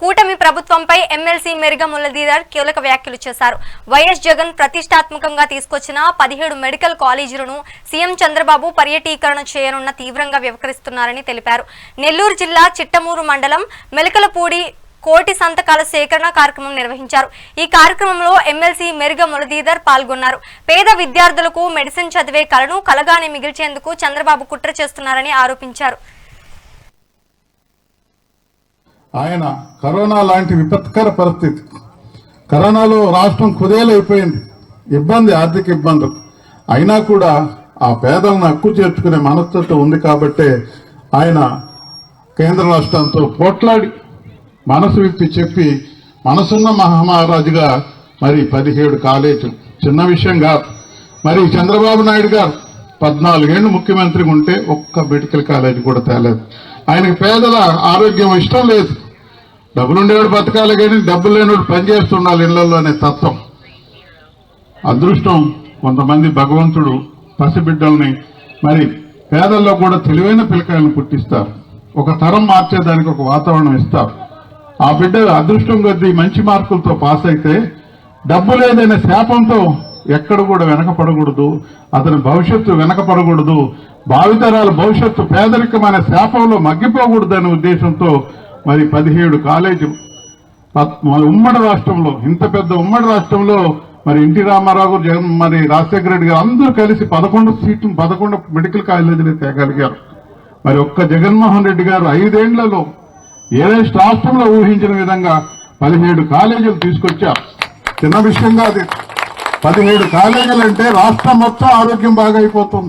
కూటమి ప్రభుత్వంపై ఎమ్మెల్సీ మెరుగ ముల్లదీదర్ కీలక వ్యాఖ్యలు చేశారు. వైఎస్ జగన్ ప్రతిష్టాత్మకంగా తీసుకొచ్చిన పదిహేడు మెడికల్ కాలేజీలను సీఎం చంద్రబాబు పర్యటీకరణ చేయనున్న తీవ్రంగా వ్యవహరిస్తున్నారని తెలిపారు. నెల్లూరు జిల్లా చిట్టమూరు మండలం మెలకలపూడి కోటి సంతకాల సేకరణ కార్యక్రమం నిర్వహించారు. ఈ కార్యక్రమంలో ఎమ్మెల్సీ మెరుగ మురళీధర్ పాల్గొన్నారు. పేద విద్యార్థులకు మెడిసిన్ చదివే కలను కలగానే మిగిల్చేందుకు చంద్రబాబు కుట్ర చేస్తున్నారని ఆరోపించారు. ఆయన కరోనా లాంటి విపత్కర పరిస్థితి. కరోనాలో రాష్ట్రం కుదేలైపోయింది. ఇబ్బంది ఆర్థిక ఇబ్బందులు. అయినా కూడా ఆ పేదలను హక్కు చేర్చుకునే మనస్తత్వం ఉంది కాబట్టే ఆయన కేంద్ర రాష్ట్రంతో పోట్లాడి మనసు విప్పి చెప్పి మనసున్న మహామహారాజుగా మరి పదిహేడు కాలేజీలు. చిన్న విషయం కాదు. మరి చంద్రబాబు నాయుడు గారు పద్నాలుగేళ్ళు ముఖ్యమంత్రిగా ఉంటే ఒక్క మెడికల్ కాలేజీ కూడా తేలేదు. ఆయనకు పేదల ఆరోగ్యం ఇష్టం లేదు. డబ్బులుండేవాడు బతకాలి కానీ డబ్బులు లేనివాడు పనిచేస్తుండాలి ఇళ్ళలో అనే తత్వం. అదృష్టం కొంతమంది భగవంతుడు పసిబిడ్డల్ని మరి పేదల్లో కూడా తెలివైన పిల్లకాయలను పుట్టిస్తారు. ఒక తరం మార్చేదానికి ఒక వాతావరణం ఇస్తారు. ఆ బిడ్డ అదృష్టం కొద్దీ మంచి మార్కులతో పాస్ అయితే డబ్బు లేదనే శాపంతో ఎక్కడ కూడా వెనకపడకూడదు అతని భవిష్యత్తు వెనకపడకూడదు భావితరాల భవిష్యత్తు పేదరికమైన శాపంలో మగ్గిపోకూడదనే ఉద్దేశంతో మరి పదిహేడు కాలేజీ మన ఉమ్మడి రాష్ట్రంలో ఇంత పెద్ద ఉమ్మడి రాష్ట్రంలో మరి ఎన్టీ రామారావు గారు, జగన్ మరి రాజశేఖర రెడ్డి గారు అందరూ కలిసి పదకొండు సీట్లు పదకొండు మెడికల్ కాలేజీలు తేగలిగారు. మరి ఒక్క జగన్మోహన్ రెడ్డి గారు ఐదేళ్ళలో ఏ రాష్ట్రంలో ఊహించిన విధంగా పదిహేడు కాలేజీలు తీసుకొచ్చారు. చిన్న విషయంగా అది పదిహేడు కాలేజీలు అంటే రాష్ట్రం మొత్తం ఆరోగ్యం బాగైపోతుంది.